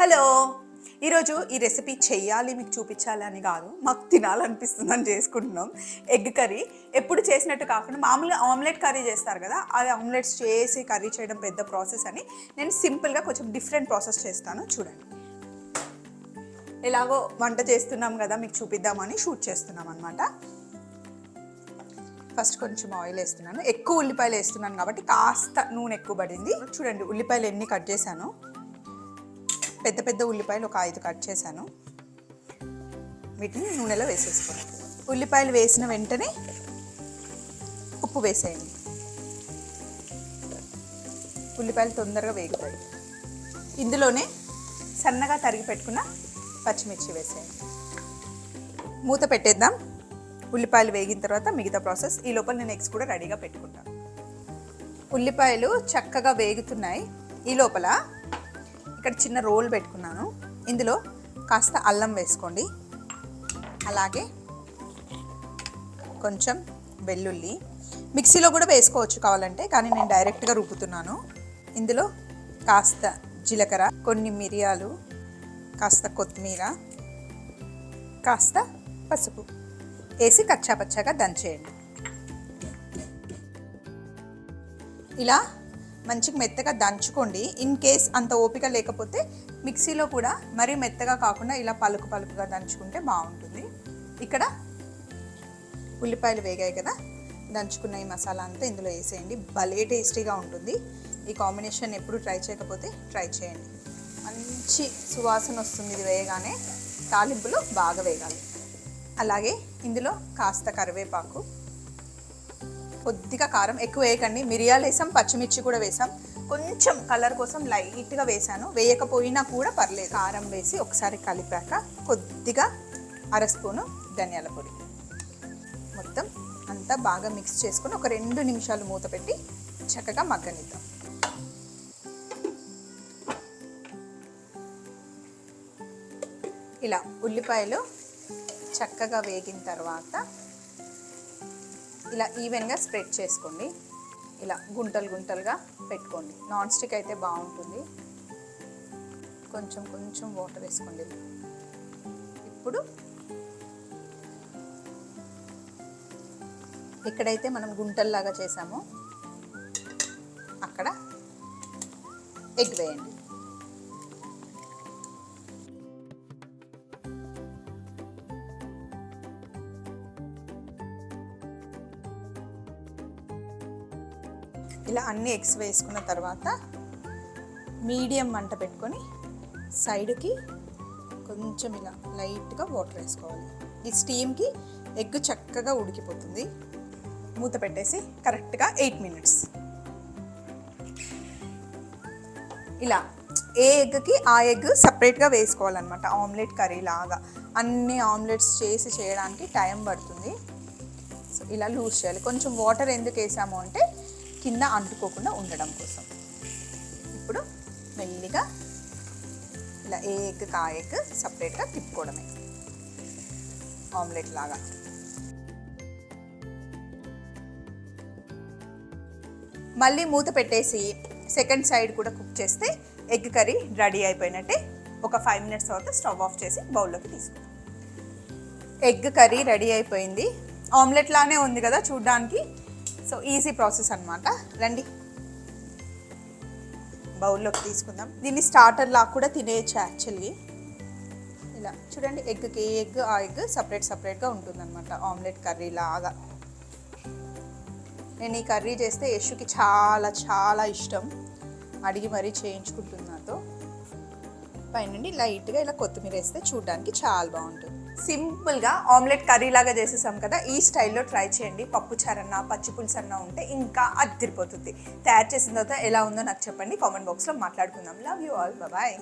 Hello ఈరోజు ఈ recipe చెయ్యాలి మీకు చూపించాలని కాదు మాకు తినాలనిపిస్తుందని చేసుకుంటున్నాం. ఎగ్ కర్రీ ఎప్పుడు చేసినట్టు కాకుండా మామూలుగా ఆమ్లెట్ కర్రీ చేస్తారు కదా అది ఆమ్లెట్స్ చేసి కర్రీ చేయడం పెద్ద ప్రాసెస్ అని నేను సింపుల్గా కొంచెం డిఫరెంట్ ప్రాసెస్ చేస్తాను చూడండి. ఎలాగో వంట చేస్తున్నాం కదా మీకు చూపిద్దామని షూట్ చేస్తున్నాం అనమాట ఫస్ట్ కొంచెం ఆయిల్ వేస్తున్నాను. ఎక్కువ ఉల్లిపాయలు వేస్తున్నాను కాబట్టి కాస్త నూనె ఎక్కువ పడింది. చూడండి ఉల్లిపాయలు ఎన్ని కట్ చేశాను. పెద్ద పెద్ద ఉల్లిపాయలు ఒక ఐదు కట్ చేశాను. వీటిని నూనెలో వేసేసుకోండి ఉల్లిపాయలు వేసిన వెంటనే ఉప్పు వేసేయండి. ఉల్లిపాయలు తొందరగా వేగుతాయి. ఇందులోనే సన్నగా తరిగి పెట్టుకున్న పచ్చిమిర్చి వేసేయండి. మూత పెట్టేద్దాం. ఉల్లిపాయలు వేగిన తర్వాత మిగతా ప్రాసెస్. ఈ లోపల నేను ఎగ్స్ కూడా రెడీగా పెట్టుకుంటాను. ఉల్లిపాయలు చక్కగా వేగుతున్నాయి. ఈ లోపల ఇక్కడ చిన్న రోల్ పెట్టుకున్నాను. ఇందులో కాస్త అల్లం వేసుకోండి. అలాగే కొంచెం వెల్లుల్లి మిక్సీలో కూడా వేసుకోవచ్చు కావాలంటే కానీ నేను డైరెక్ట్గా రుబ్బుతున్నాను. ఇందులో కాస్త జీలకర్ర కొన్ని మిరియాలు కాస్త కొత్తిమీర కాస్త పసుపు వేసి కచ్చాపచ్చాగా దంచేయండి. ఇలా మంచిగా మెత్తగా దంచుకోండి. ఇన్ కేస్ అంత ఓపిక లేకపోతే మిక్సీలో కూడా మరీ మెత్తగా కాకుండా ఇలా పలుకు పలుకుగా దంచుకుంటే బాగుంటుంది. ఇక్కడ ఉల్లిపాయలు వేగాయి కదా. దంచుకున్న ఈ మసాలా అంతా ఇందులో వేసేయండి. భలే టేస్టీగా ఉంటుంది. ఈ కాంబినేషన్ ఎప్పుడు ట్రై చేయకపోతే ట్రై చేయండి. మంచి సువాసన వస్తుంది ఇది వేయగానే. తాలింపులు బాగా వేగాలి. అలాగే ఇందులో కాస్త కరివేపాకు కొద్దిగా కారం ఎక్కువ వేయకండి. మిరియాలు వేసాం పచ్చిమిర్చి కూడా వేసాం. కొంచెం కలర్ కోసం లైట్గా వేసాను. వేయకపోయినా కూడా పర్లేదు. కారం వేసి ఒకసారి కలిపాక కొద్దిగా అర స్పూను ధనియాల పొడి మొత్తం అంతా బాగా మిక్స్ చేసుకొని ఒక రెండు నిమిషాలు మూత పెట్టి చక్కగా మగ్గనిద్దాం. ఇలా ఉల్లిపాయలు చక్కగా వేగిన తర్వాత ఇలా ఈవెన్గా స్ప్రెడ్ చేసుకోండి. ఇలా గుంటలు గుంటలుగా పెట్టుకోండి. నాన్ స్టిక్ అయితే బాగుంటుంది. కొంచెం కొంచెం వాటర్ వేసుకోండి. ఇప్పుడు ఎక్కడైతే మనం గుంటల్లాగా చేసామో అక్కడ ఎగ్ వేయండి. ఇలా అన్ని ఎగ్స్ వేసుకున్న తర్వాత మీడియం మంట పెట్టుకొని సైడ్కి కొంచెం ఇలా లైట్గా వాటర్ వేసుకోవాలి. ఈ స్టీమ్కి ఎగ్ చక్కగా ఉడికిపోతుంది. మూత పెట్టేసి కరెక్ట్గా ఎయిట్ మినిట్స్. ఇలా ఏ ఎగ్కి ఆ ఎగ్ సపరేట్గా వేసుకోవాలన్నమాట. ఆమ్లెట్ కర్రీ లాగా. అన్ని ఆమ్లెట్స్ చేసి చేయడానికి టైం పడుతుంది. సో ఇలా లూజ్ చేయాలి. కొంచెం వాటర్ ఎందుకు వేసాము అంటే కింద అంటుకోకుండా ఉండడం కోసం. ఇప్పుడు మెల్లిగా ఇలా ఏ ఎగ్ కాయకు సపరేట్గా తిప్పుకోవడమే. ఆమ్లెట్ లాగా. మళ్ళీ మూత పెట్టేసి సెకండ్ సైడ్ కూడా కుక్ చేస్తే ఎగ్ కర్రీ రెడీ అయిపోయినట్టే ఒక ఫైవ్ మినిట్స్ తర్వాత స్టవ్ ఆఫ్ చేసి బౌల్లోకి తీసుకుంటాం ఎగ్ కర్రీ రెడీ అయిపోయింది. ఆమ్లెట్ లానే ఉంది కదా చూడ్డానికి. సో ఈజీ ప్రాసెస్ అనమాట రండి. బౌల్లోకి తీసుకుందాం. దీన్ని స్టార్టర్ లా కూడా తినేయచ్చు యాక్చువల్లీ ఇలా చూడండి ఎగ్కి ఎగ్ ఆ ఎగ్ సపరేట్ సపరేట్గా ఉంటుందన్నమాట. ఆమ్లెట్ కర్రీ లాగా. నేను ఈ కర్రీ చేస్తే యశుకి చాలా చాలా ఇష్టం. అడిగి మరీ చేయించుకుంటున్నాతో పైనండి పైనుండి లైట్గా ఇలా కొత్తిమీర వేస్తే చూడడానికి చాలా బాగుంటుంది. సింపుల్గా ఆమ్లెట్ కర్రీ లాగా చేసేసాం కదా ఈ స్టైల్లో ట్రై చేయండి. పప్పు చారన్న పచ్చి పులుసు అన్న ఉంటే ఇంకా అదిరిపోతుంది. తయారు చేసిన తర్వాత ఎలా ఉందో నాకు చెప్పండి. కామెంట్ బాక్స్లో మాట్లాడుకుందాం. Love you all bye